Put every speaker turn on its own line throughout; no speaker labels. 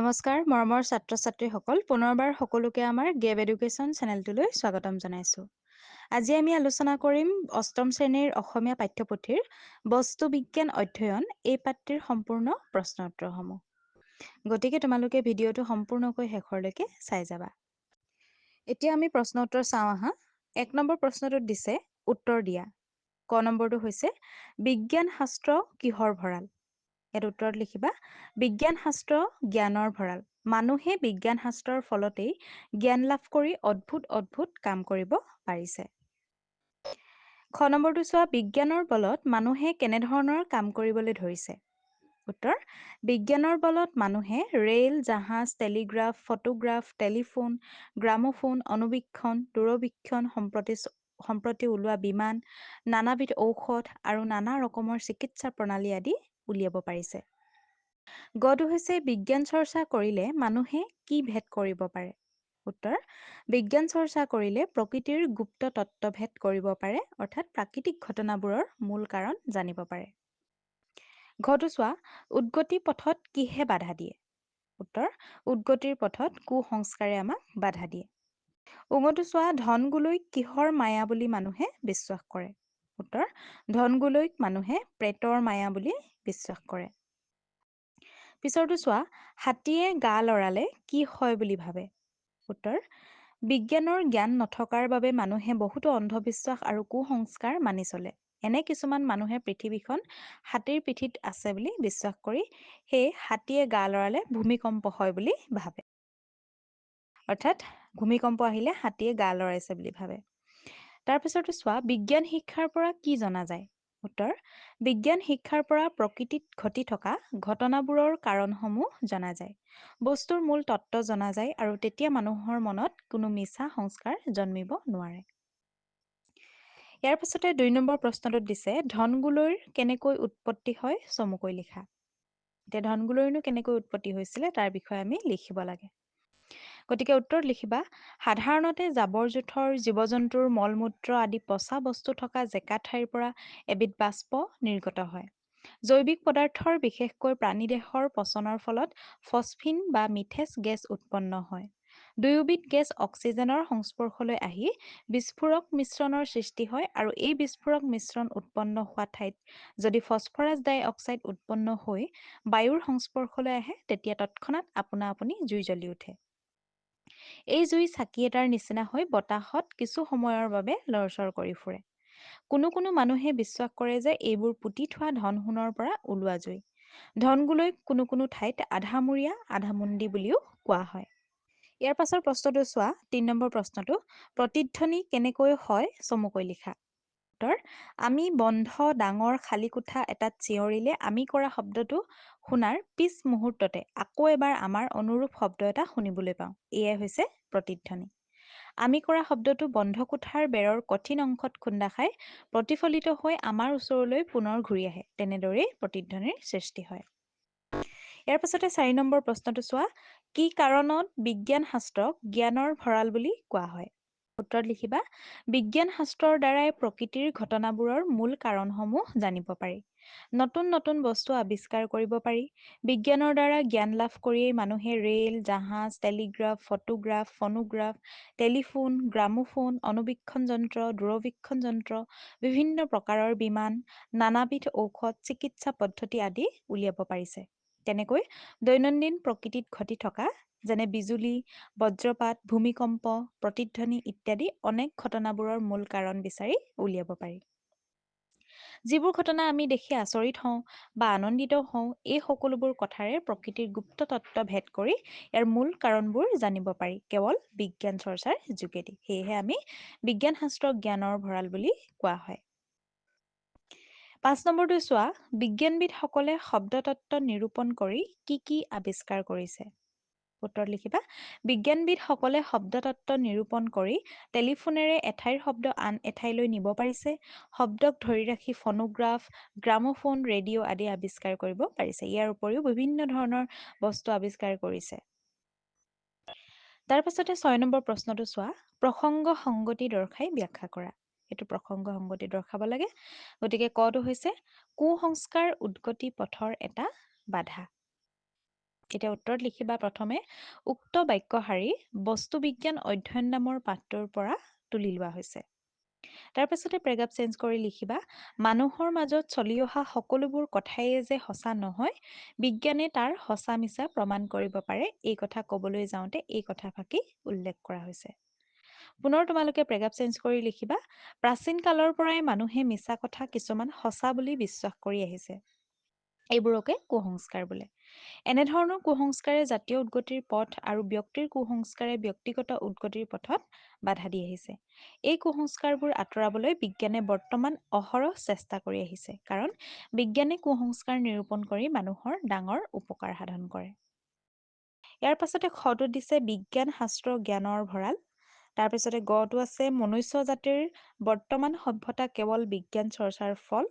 নমস্কাৰ মৰমৰ ছাত্ৰ ছাত্ৰীসকল পুনৰবাৰ সকলোকে আমাৰ গেব এডুকেশ্যন চেনেলটোলৈ স্বাগতম জনাইছোঁ। আজি আমি আলোচনা কৰিম অষ্টম শ্ৰেণীৰ অসমীয়া পাঠ্যপুথিৰ বস্তু বিজ্ঞান অধ্যয়ন এই পাঠটিৰ সম্পূৰ্ণ প্ৰশ্ন উত্তৰসমূহ গতিকে তোমালোকে ভিডিঅ'টো সম্পূৰ্ণকৈ শেষৰলৈকে চাই যাবা। এতিয়া আমি প্ৰশ্ন উত্তৰ চাওঁ আহা। এক নম্বৰ প্ৰশ্নটোত দিছে উত্তৰ দিয়া। ক নম্বৰটো হৈছে বিজ্ঞান শাস্ত্ৰ কিহৰ ভঁৰাল? ইয়াত উত্তৰত লিখিবা বিজ্ঞান শাস্ত্ৰ জ্ঞানৰ ভঁৰাল। মানুহে বিজ্ঞান শাস্ত্ৰৰ ফলতেই জ্ঞান লাভ কৰি অদ্ভুত অদ্ভুত কাম কৰিব পাৰিছে। খ নম্বৰটো চোৱা বিজ্ঞানৰ বলত মানুহে কেনেধৰণৰ কাম কৰিবলৈ ধৰিছে? উত্তৰ বিজ্ঞানৰ বলত মানুহে ৰেল জাহাজ টেলিগ্ৰাফ ফটোগ্ৰাফ টেলিফোন গ্ৰামোফোন অনুবীক্ষণ দূৰবীক্ষণ সম্প্ৰতি সম্প্ৰতি ওলোৱা বিমান নানাবিধ ঔষধ আৰু নানা ৰকমৰ চিকিৎসা প্ৰণালী আদি উলিয়াব পাৰিছে। গটো হৈছে বিজ্ঞান চৰ্চা কৰিলে মানুহে কি ভেদ কৰিব পাৰে? উত্তৰ বিজ্ঞান চৰ্চা কৰিলে প্ৰকৃতিৰ গুপ্ত তত্ত্বভেদ কৰিব পাৰে অৰ্থাৎ প্ৰাকৃতিক ঘটনাবোৰৰ মূল কাৰণ জানিব পাৰে। ঘটো চোৱা উদগতি পথত কিহে বাধা দিয়ে? উত্তৰ উদগতিৰ পথত কুসংস্কাৰে আমাক বাধা দিয়ে। উঙতো চোৱা ধন গোলৈ কিহৰ মায়া বুলি মানুহে বিশ্বাস কৰে? উত্তৰ ধনগোলৈক মানুহে প্ৰেতৰ মায়া বুলি বিশ্বাস কৰে। পিছৰটো চোৱা হাতীয়ে গা লৰালে কি হয় বুলি ভাবে? উত্তৰ বিজ্ঞানৰ জ্ঞান নথকাৰ বাবে মানুহে বহুতো অন্ধবিশ্বাস আৰু কুসংস্কাৰ মানি চলে। এনে কিছুমান মানুহে পৃথিৱীখন হাতীৰ পিঠিত আছে বুলি বিশ্বাস কৰি সেয়ে হাতীয়ে গা লৰালে ভূমিকম্প হয় বুলি ভাবে। অৰ্থাৎ ভূমিকম্প আহিলে হাতীয়ে গা লৰাইছে বুলি ভাবে। তাৰপিছতো চোৱা বিজ্ঞান শিক্ষাৰ পৰা কি জনা যায়? উত্তৰ বিজ্ঞান শিক্ষাৰ পৰা প্ৰকৃতিত ঘটি থকা ঘটনাবোৰৰ কাৰণসমূহ জনা যায়। বস্তুৰ মূল তত্ত্ব জনা যায় আৰু তেতিয়া মানুহৰ মনত কোনো মিছা সংস্কাৰ জন্মিব নোৱাৰে। ইয়াৰ পাছতে দুই নম্বৰ প্ৰশ্নটোত দিছে ধনগুলৈৰ কেনেকৈ উৎপত্তি হয় চমুকৈ লিখা। এতিয়া ধনগুলৈৰনো কেনেকৈ উৎপত্তি হৈছিলে তাৰ বিষয়ে আমি লিখিব লাগে। গতিকে উত্তৰত লিখিবা সাধাৰণতে জাবৰ জোথৰ জীৱ জন্তুৰ মল মূত্ৰ আদি পচা বস্তু থকা জেকা ঠাইৰ পৰা এবিধ বাষ্প নিৰ্গত হয়। জৈৱিক পদাৰ্থৰ বিশেষকৈ প্ৰাণীদেহৰ পচনৰ ফলত ফচফিন বা মিথেচ গেছ উৎপন্ন হয়। দুয়োবিধ গেছ অক্সিজেনৰ সংস্পৰ্শলৈ আহি বিস্ফোৰক মিশ্ৰণৰ সৃষ্টি হয় আৰু এই বিস্ফোৰক মিশ্ৰণ উৎপন্ন হোৱা ঠাইত যদি ফচফৰাছ ডাই অক্সাইড উৎপন্ন হৈ বায়ুৰ সংস্পৰ্শলৈ আহে তেতিয়া তৎক্ষণাত আপোনা আপুনি জুই জ্বলি উঠে। এই জুই চাকি এটাৰ নিচিনা হৈ বতাহত কিছু সময়ৰ বাবে লৰচৰ কৰি ফুৰে। কোনো কোনো মানুহে বিশ্বাস কৰে যে এইবোৰ পুতি থোৱা ধন সোণৰ পৰা ওলোৱা জুই। ধনগুলৈক কোনো কোনো ঠাইত আধামৰীয়া আধামুণ্ডি বুলিও কোৱা হয়। ইয়াৰ পাছৰ প্ৰশ্নটো চোৱা। তিন নম্বৰ প্ৰশ্নটো প্ৰতিধ্বনি কেনেকৈ হয়? চমুকৈ লিখা। উত্তৰ আমি বন্ধ ডাঙৰ খালী কোঠা এটাত চিঞৰিলে আমি কৰা শব্দটো শুনাৰ পিছ মুহূৰ্ততে আকৌ এবাৰ আমাৰ অনুৰূপ শব্দ এটা শুনিবলৈ পাওঁ। এয়াই হৈছে প্ৰতিধ্বনি। আমি কৰা শব্দটো বন্ধ কোঠাৰ বেৰৰ কঠিন অংশত খুন্দা খাই প্ৰতিফলিত হৈ আমাৰ ওচৰলৈ পুনৰ ঘূৰি আহে। তেনেদৰেই প্ৰতিধ্বনিৰ সৃষ্টি হয়। ইয়াৰ পাছতে চাৰি নম্বৰ প্ৰশ্নটো চোৱা কি কাৰণত বিজ্ঞান শাস্ত্ৰক জ্ঞানৰ ভঁৰাল বুলি কোৱা হয়? উত্তৰত লিখিবা বিজ্ঞান শাস্ত্ৰৰ দ্বাৰাই প্ৰকৃতিৰ ঘটনাবোৰৰ মূল কাৰণসমূহ জানিব পাৰি। নতুন নতুন বস্তু আৱিষ্কাৰ কৰিব পাৰি। বিজ্ঞানৰ দ্বাৰা জ্ঞান লাভ কৰিয়েই মানুহে ৰেল জাহাজ telegraph photograph phonograph telephone gramophone অনুবীক্ষণ যন্ত্ৰ দূৰবীক্ষণ যন্ত্ৰ বিভিন্ন প্ৰকাৰৰ বিমান নানাবিধ ঔষধ চিকিৎসা পদ্ধতি আদি উলিয়াব পাৰিছে। তেনেকৈ দৈনন্দিন প্ৰকৃতিত ঘটি থকা যেনে বিজুলী বজ্ৰপাত ভূমিকম্প প্ৰতিধ্বনি ইত্যাদি অনেক ঘটনাবোৰৰ মূল কাৰণ বিচাৰি উলিয়াব পাৰি। যিবোৰ ঘটনা আমি দেখি আচৰিত হওঁ বা আনন্দিত হওঁ এই সকলোবোৰ কথাৰে প্ৰকৃতিৰ গুপ্ত তত্ত্ব ভেদ কৰি ইয়াৰ মূল কাৰণবোৰ জানিব পাৰি কেৱল বিজ্ঞান চৰ্চাৰ যোগেদি। সেয়েহে আমি বিজ্ঞান শাস্ত্ৰ জ্ঞানৰ ভঁৰাল বুলি কোৱা হয়। পাঁচ নম্বৰটো চোৱা বিজ্ঞানবিদসকলে শব্দ তত্ত্ব নিৰূপণ কৰি কি কি আৱিষ্কাৰ কৰিছে? উত্তৰত লিখিবা বিজ্ঞানবিদসকলে শব্দ তত্ত্ব নিৰূপণ কৰি টেলিফোনেৰে এঠাইৰ শব্দ আন এঠাইলৈ নিব পাৰিছে। শব্দক ধৰি ৰাখি ফনোগ্ৰাফ গ্ৰামোফোন ৰেডিঅ' আদি আৱিষ্কাৰ কৰিব পাৰিছে। ইয়াৰ উপৰিও বিভিন্ন ধৰণৰ বস্তু আৱিষ্কাৰ কৰিছে। তাৰ পাছতে ছয় নম্বৰ প্ৰশ্নটো চোৱা। প্ৰসংগ সংগতি দৰ্শাই ব্যাখ্যা কৰা। এইটো প্ৰসংগ সংগতি দৰ্শাব লাগে। গতিকে কটো হৈছে কুসংস্কাৰ উদগতি পথৰ এটা বাধা এতিয়া উত্তৰত লিখিবা প্ৰথমে? উক্ত বাক্যশাৰী বস্তু বিজ্ঞান অধ্যয়ন নামৰ পাঠটোৰ পৰা তুলি লোৱা হৈছে। তাৰ পাছতে পেৰেগ্ৰাফ চেঞ্জ কৰি লিখিবা মানুহৰ মাজত চলি অহা সকলোবোৰ কথায়ে যে সঁচা নহয় বিজ্ঞানে তাৰ সঁচা মিছা প্ৰমাণ কৰিব পাৰে। এই কথা ক'বলৈ যাওঁতে এই কথাফাকি উল্লেখ কৰা হৈছে। পুনৰ তোমালোকে পেৰেগ্ৰাফ চেঞ্জ কৰি লিখিবা প্ৰাচীন কালৰ পৰাই মানুহে মিছা কথা কিছুমান সঁচা বুলি বিশ্বাস কৰি আহিছে। এইবোৰকে কুসংস্কাৰ বোলে। এনেধৰণৰ কুসংস্কাৰে জাতীয় উদগতিৰ পথ আৰু ব্যক্তিৰ কুসংস্কাৰে ব্যক্তিগত উদগতিৰ পথত বাধা দি আহিছে। এই কুসংস্কাৰবোৰ আঁতৰাবলৈ বিজ্ঞানে বৰ্তমান অহৰহ চেষ্টা কৰি আহিছে কাৰণ বিজ্ঞানে কুসংস্কাৰ নিৰূপণ কৰি মানুহৰ ডাঙৰ উপকাৰ সাধন কৰে। ইয়াৰ পাছতে খটো দিছে বিজ্ঞান শাস্ত্ৰ জ্ঞানৰ ভঁৰাল। তাৰপিছতে গটো আছে মনুষ্য জাতিৰ বৰ্তমান সভ্যতা কেৱল বিজ্ঞান চৰ্চাৰ ফল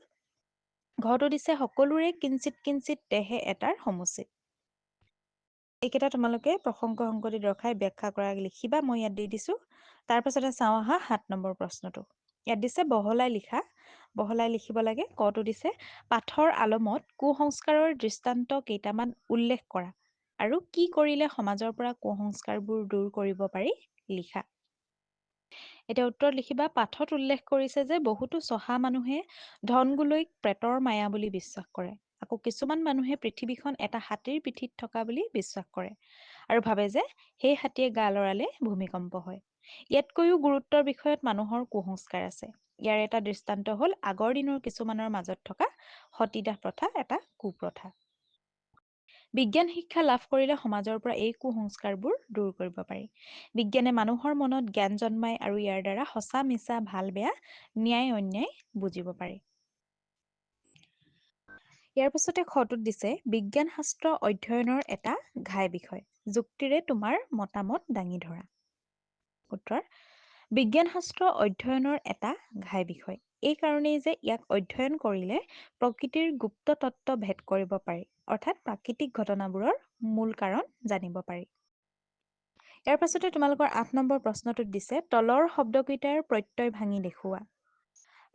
ঘটো দিছে সকলোৰে কিঞ্চিত কিঞ্চিত দেহে এটাৰ সমুচিত এইকেইটা তোমালোকে প্ৰসংগ সংকটি দৰ্শাই ব্যাখ্যা কৰা লিখিবা মই ইয়াত দি দিছো। তাৰ পাছতে চাওঁ আহা সাত নম্বৰ প্ৰশ্নটো। ইয়াত দিছে বহলাই লিখা বহলাই লিখিব লাগে কটো দিছে পাঠৰ আলমত কুসংস্কাৰৰ দৃষ্টান্ত কেইটামান উল্লেখ কৰা। আৰু কি কৰিলে সমাজৰ পৰা কুসংস্কাৰবোৰ দূৰ কৰিব পাৰি? লিখা। এতিয়া উত্তৰত লিখিবা পাঠত উল্লেখ কৰিছে যে বহুতো চহা মানুহে ধন গোলৈক প্ৰেতৰ মায়া বুলি বিশ্বাস কৰে। আকৌ কিছুমান মানুহে পৃথিৱীখন এটা হাতীৰ পিঠিত থকা বুলি বিশ্বাস কৰে আৰু ভাবে যে সেই হাতীয়ে গা লৰালে ভূমিকম্প হয়। ইয়াতকৈও গুৰুত্বৰ বিষয়ত মানুহৰ কুসংস্কাৰ আছে। ইয়াৰ এটা দৃষ্টান্ত হল আগৰ দিনৰ কিছুমানৰ মাজত থকা সতীদাহ প্ৰথা এটা কুপ্ৰথা। বিজ্ঞান শিক্ষা লাভ কৰিলে সমাজৰ পৰা এই কুসংস্কাৰবোৰ দূৰ কৰিব পাৰি। বিজ্ঞানে মানুহৰ মনত জ্ঞান জন্মাই আৰু ইয়াৰ দ্বাৰা সঁচা মিছা ভাল বেয়া ন্যায় অন্যায় বুজিব পাৰি। ইয়াৰ পিছতে খটোত দিছে বিজ্ঞান শাস্ত্ৰ অধ্যয়নৰ এটা ঘাই বিষয় যুক্তিৰে তোমাৰ মতামত দাঙি ধৰা। উত্তৰ বিজ্ঞান শাস্ত্ৰ অধ্যয়নৰ এটা ঘাই বিষয়। এই কাৰণেই যে ইয়াক অধ্যয়ন কৰিলে প্ৰকৃতিৰ গুপ্ত তত্ত্ব ভেদ কৰিব পাৰি অৰ্থাৎ প্ৰাকৃতিক ঘটনাবোৰৰ মূল কাৰণ জানিব পাৰি। ইয়াৰ পাছতে তোমালোকৰ আঠ নম্বৰ প্ৰশ্নটোত দিছে তলৰ শব্দকেইটাৰ প্ৰত্যয় ভাঙি দেখুওৱা।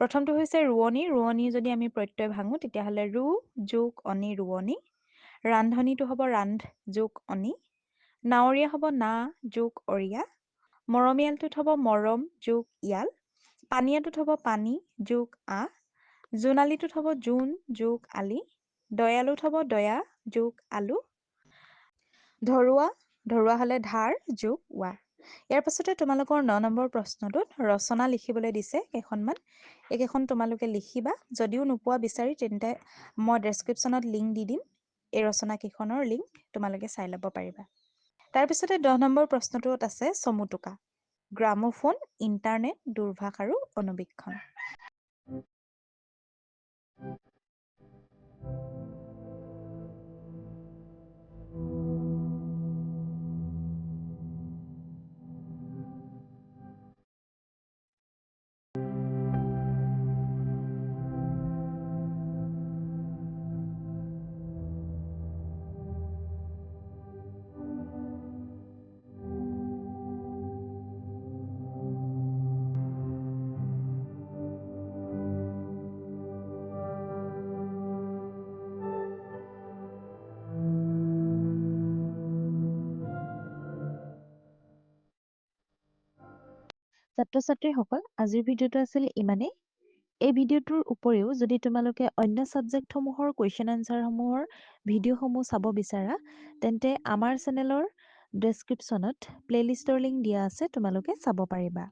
প্ৰথমটো হৈছে ৰোৱনী ৰোৱনী যদি আমি প্ৰত্যয় ভাঙো তেতিয়াহ'লে ৰু যোগ অনি ৰোৱনী ৰান্ধনীটো হ'ব ৰান্ধ যোগ অনি নাৱৰীয়া হ'ব না যোগ অৰিয়া মৰমীয়ালটোত হ'ব মৰম যোগ ইয়াল পানীয়াটোত হ'ব পানী যোগ আহ জোনালীটোত হ'ব জোন যোগ আলি। দয়ালুত হ'ব দয়া যোগ আলু। ধৰুৱা ধৰুৱা হ'লে ধাৰ যোগ ৱা। ইয়াৰ পাছতে তোমালোকৰ ন নম্বৰ প্ৰশ্নটোত ৰচনা লিখিবলৈ দিছে কেইখনমান। এইকেইখন তোমালোকে লিখিবা। যদিও নোপোৱা বিচাৰি তেন্তে মই ডেছক্ৰিপশ্যনত লিংক দি দিম। এই ৰচনাকেইখনৰ লিংক তোমালোকে চাই ল'ব পাৰিবা। তাৰপিছতে দহ নম্বৰ প্ৰশ্নটোত আছে চমুটোকা। গ্ৰামোফোন ইণ্টাৰনেট দূৰভাষ আৰু অনুবীক্ষণ। ছাত্ৰ ছাত্ৰীসকল আজিৰ ভিডিঅ'টো আছিল ইমানেই। এই ভিডিঅ'টোৰ উপৰিও যদি তোমালোকে অন্য ছাবজেক্টসমূহৰ কুৱেশ্যন এনচাৰসমূহৰ ভিডিঅ'সমূহ চাব বিচাৰা তেন্তে আমাৰ চেনেলৰ ডেছক্ৰিপশ্যনত প্লে'লিষ্টৰ লিংক দিয়া আছে তোমালোকে চাব পাৰিবা।